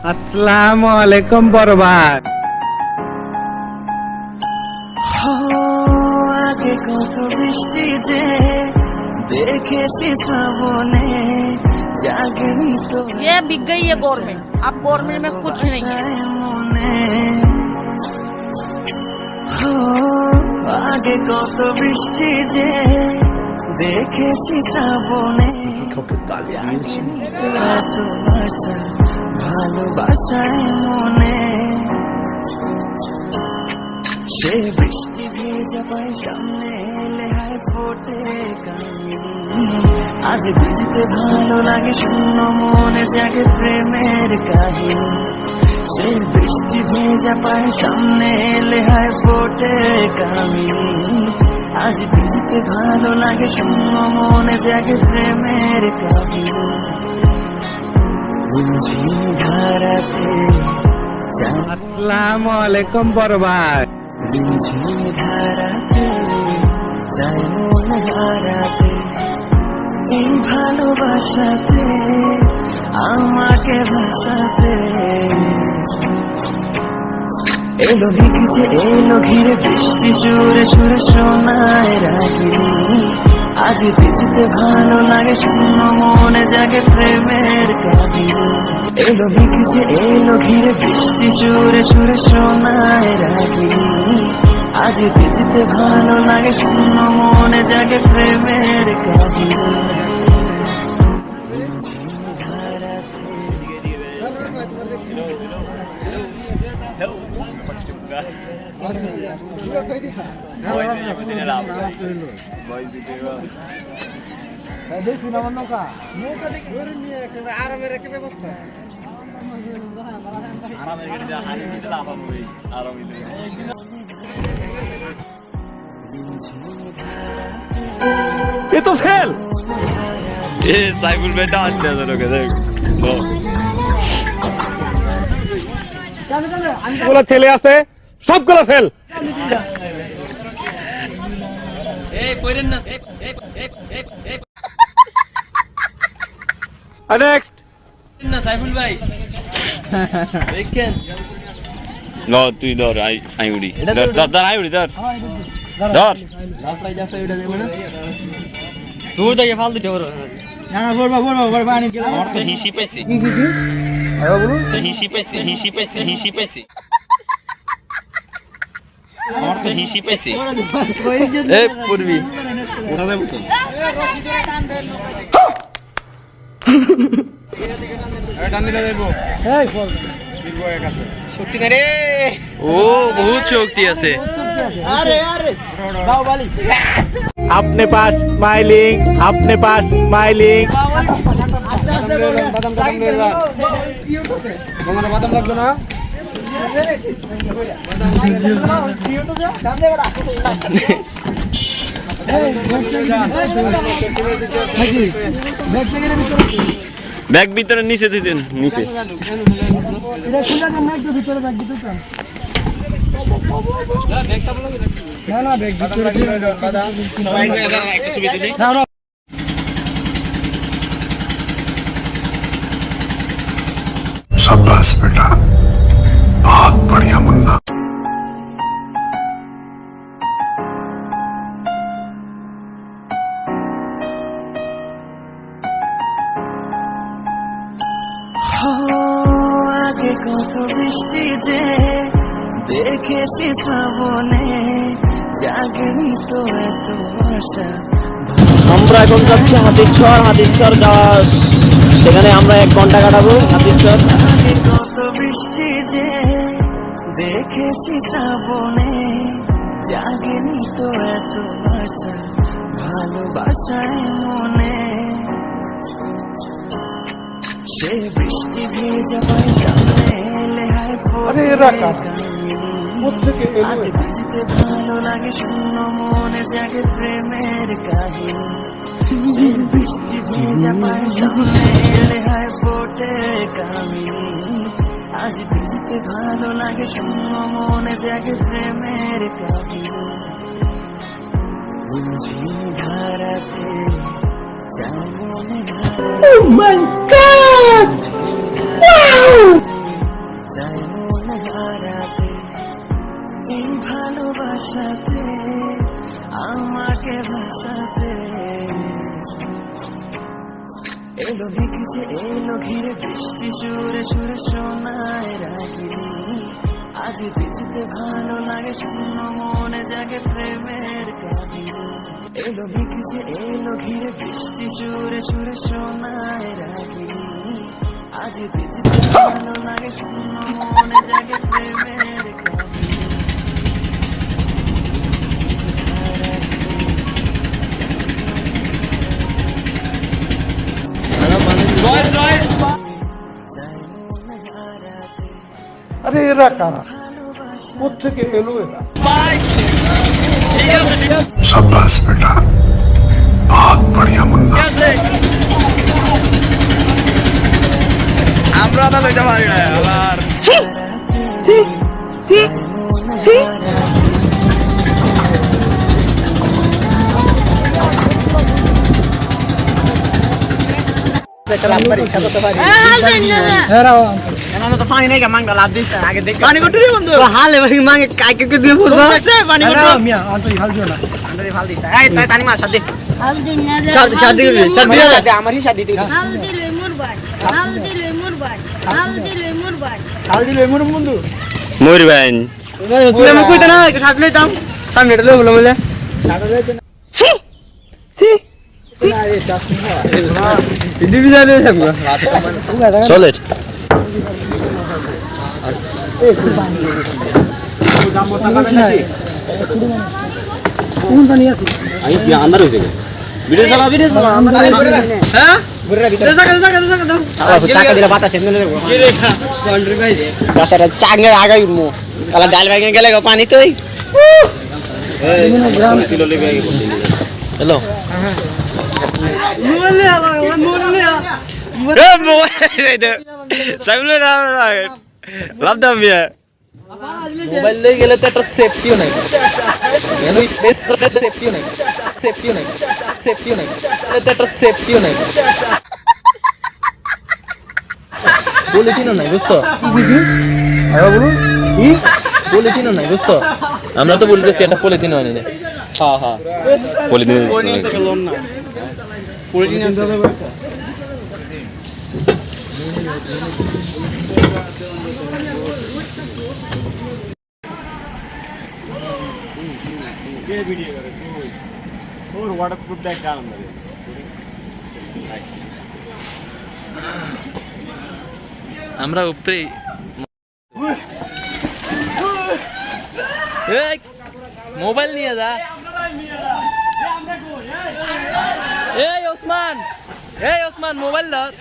আসসালামু আলাইকুম বরবাদ আগে কত বৃষ্টি যে দেখেছি শ্রাবণে জাগেনি তো ये बिक गई है गवर्नमेंट अब गवर्नमेंट में कुछ नहीं है আশায় মনে ও, আগে কত বৃষ্টি যে দেখেছি শ্রাবণে জাগেনি তো আশা ভালোবাসায় মনে সে বৃষ্টি ভেজা পায় সামনে এলে হায় ফোটে আজ ভিজতে ভালো লাগে শূন্য মনে জাগে প্রেমের কাহিনী সে বৃষ্টি ভেজা পায় সামনে এলে হায় ফোটে কামিনী আজ ভিজতে ভালো লাগে শূন্য মনে জাগে প্রেমের কাহিনী আসসালামু আলাইকুম মন হারাতে এই ভালোবাসাতে আমাকে ভাসাতে। এলো লিখেছে এলো ঘিরে বৃষ্টি সুরে সুরে শোনায় রাগিনী। আজ ভিজতে ভালো লাগে শূন্য মনে জাগে প্রেমের কাহিনী এলো লিখেছে এলো ঘিরে বৃষ্টি সুরে সুরে শোনায় রাগিনী আজ ভিজতে ভালো লাগে শূন্য মনে জাগে প্রেমের কাহিনী এ তো ফেল এ সাইফুল ভাই ডান দেয় তোকে দেখ। গুলো ছেলে আছে সবগুলো ফেল। নেক্সট ন। তুই ধর আই আই উড়ি ধর ধর ধর আই উড়ি ধর। ধর। দূর থেকে ফাল দিতে পারো। আমার তো হিসি পাইছি। তো হিসি পাইছি হিসি পাইছি হিসি পাইছি। আমার হিসি এ বহুত আছে। আপনি পাশ স্মাইলিং আপনি পাশ স্মাইলিং। বাদাম লাগবে না? ব্যাগ ভিতরে নিচে দিতেন নিচে शाबाश बेटा बहुत बढ़िया मुन्ना ও, আগে কত বৃষ্টি যে দেখেছি শ্রাবণে জাগেনি তো এত আশা আমরা এখন যাচ্ছি হাতির চর হাতির চর যাওয়া সেখানে আমরা এক ঘন্টা কাটাবো হাতির চর আগে কত বৃষ্টি যে দেখেছি শ্রাবণে জাগেনি তো এত আশা ভালোবাসায় মনে। সে বৃষ্টি ভেজা সামনে এলে হায় কামিনী। আজ ভিজতে ভালো লাগে শূন্য মনে জাগে প্রেমের কাহিনী। সে বৃষ্টি ভেজা পায় সামনে এলে হায় ফোটে কামিনী আজ ভিজতে ভালো লাগে শূন্য মনে জাগে প্রেমের ধারাতে চাই মনে হারাতে চাই এই ভালোবাসাতে আমাকে ভাসাতে। এলো লিখেছে এলো ঘিরে বৃষ্টি সুরে সুরে শোনায় রাগিনী আজ বেঁচেতে ভালো লাগে শূন্য মনে জাগে প্রেমের কাহিনী এলো লিখেছে এলো ঘিরে বৃষ্টি সুরে সুরে শোনায় রাগিনী আজ বেঁচেতে ভালো লাগে শূন্য মনে জাগে প্রেমের আরে এরা কারা কোথেকে এলো এরা शाबाश बेटा बहुत बढ़िया मुन्ना আমরা তো লইতে পারি না আবার আমরা তো পানি নাই মাংটা লাভ দিছ আগে দেখ পানি কটুরি বন্ধু? হালে ভাই মাংগে কাকে কে দিয়ে বলব? আছে পানি হ্যাঁ, কটুরি মিয়া আন্তো হাল দিও না। আন্তো হাল দিছ। এই তাই তানি মা চাঙ্গে আগাই উঠবো তাহলে ডাল ভেঙে গেলে পানি তুই হ্যালো মোবাইল মোবাইল নিয়ে লাভ দাম বিয়া মোবাইল লই গেলে তো একটা সেফটিও নাই। ওই পেছনে সেফটিও নাই। সেফটিও নাই। সেফটিও নাই। তাহলে তো একটা সেফটিও নাই। পলিথিনও নাই বুঝছ? পলিথিনও নাই বুঝছ? আমরা তো বলতেছি একটা পলিথিন আনি না। হ্যাঁ হ্যাঁ আমরা উপরে এই, মোবাইল নিয়ে যা এই ওসমান এই ওসমান মোবাইল ধর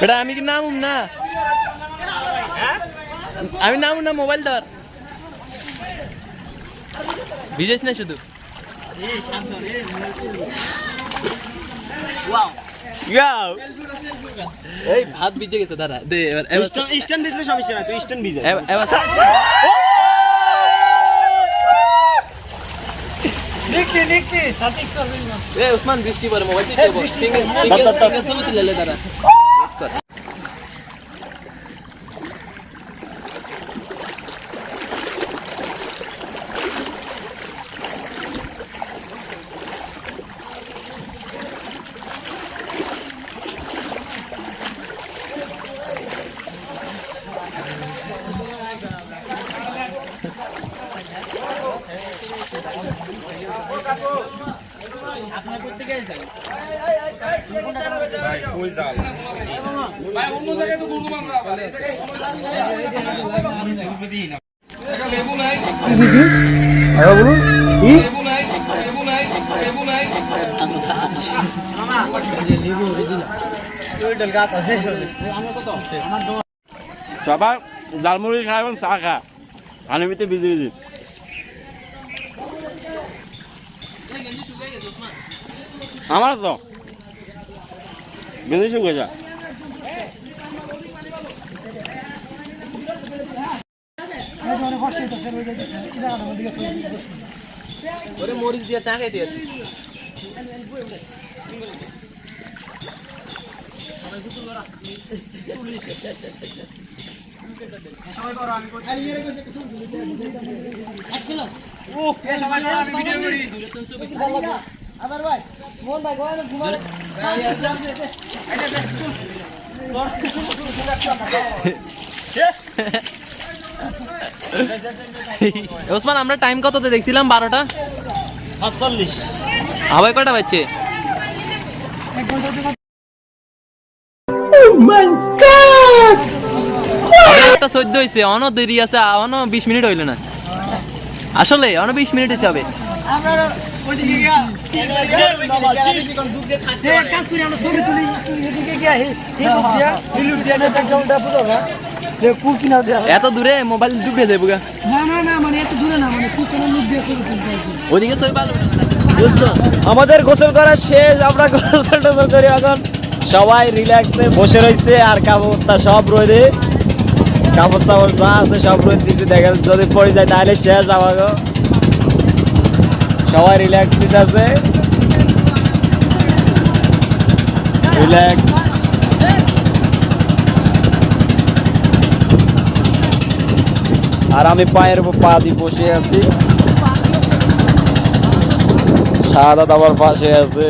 বেটা আমি কি নামুম না? আমি নামুম না মোবাইল ধর। ভিজেছ না শুধু. এই ভাত ভিজে গেছে দাঁড়া দে এবার স্ট্যান্ড দিলে সমস্যা না তুই স্ট্যান্ড ভিজে। এবার লিখতি লিখতি সঠিক করবি না এ ওসমান বৃষ্টি পরে মোবাইল সিঙ্গেল সিঙ্গেল সিঙ্গেল ছবি তুলে লে দাঁড়া সবার জালমুড়ি খা এবং চা খা। আনিবিতে বিজি বিজি। আমার তো গেঞ্জি শুকিয়ে যা ওরে মরিচ দিয়ে চা খাইতে আছে আবার ভাই মন ভাই গোয়া ঘুমালে ওসমান আমরা টাইম কততে দেখছিলাম? বারোটা? পাঁচচল্লিশ। আবার কটা বাজছে? একটা চোদ্দ হয়েছে অন দেরি আছে অন বিশ মিনিট হইল না। আসলে অন বিশ মিনিট হয়েছে এত দূরে মোবাইল ডুবে দেবো না ওদিকে বুঝছ আমাদের গোসল করা শেষ, আমরা গোসল টোসল করি এখন। সবাই রিল্যাক্সে বসে রয়েছে আর কাপড়টা সব রোদে কাপড় চাপড় যা আছে সব রোদ দিচ্ছে দেখা যদি পড়ে যায় তাহলে শেষ আমাকে সবাই রিল্যাক্স নিতেছে রিল্যাক্স আর আমি পায়ের উপর পা দিয়ে বসে আছি। শাহাদাত আমার পাশে আছে।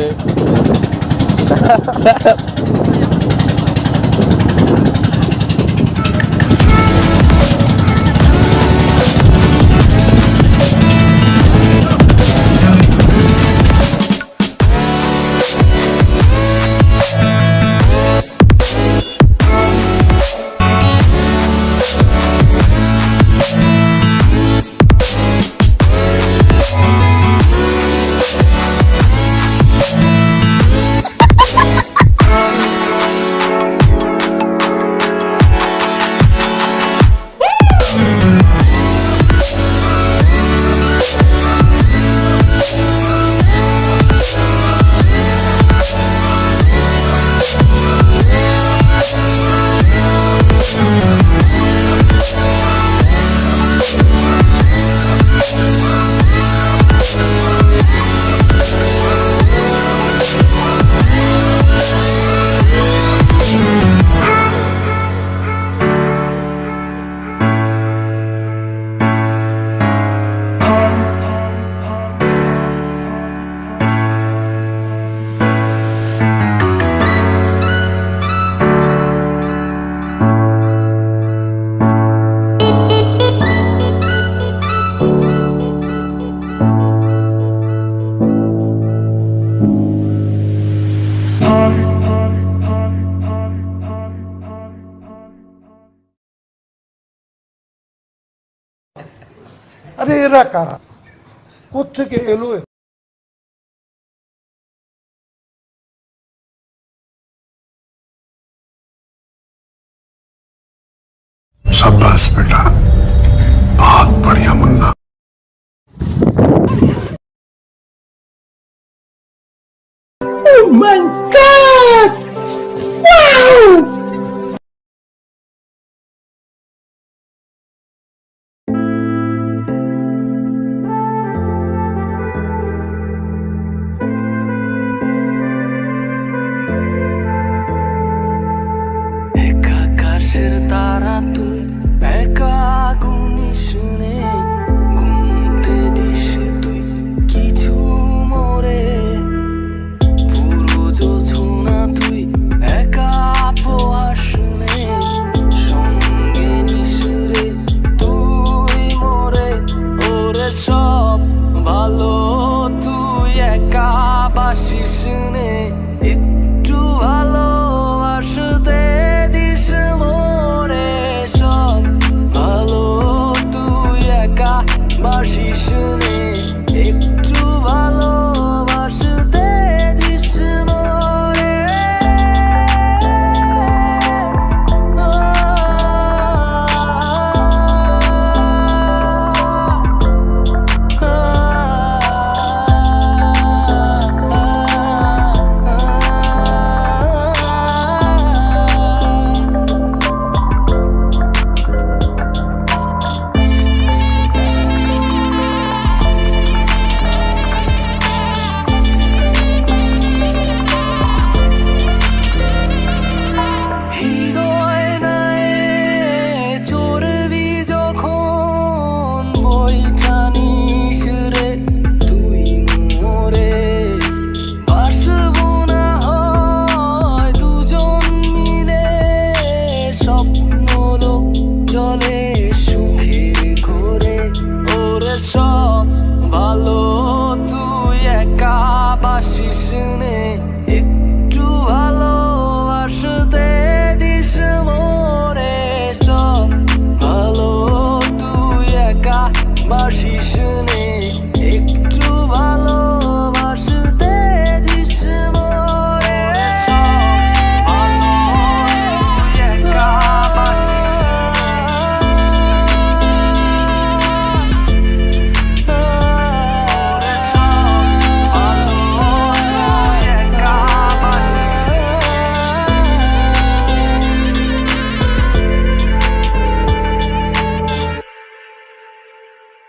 আরে এরা কারা? কোথেকে এলো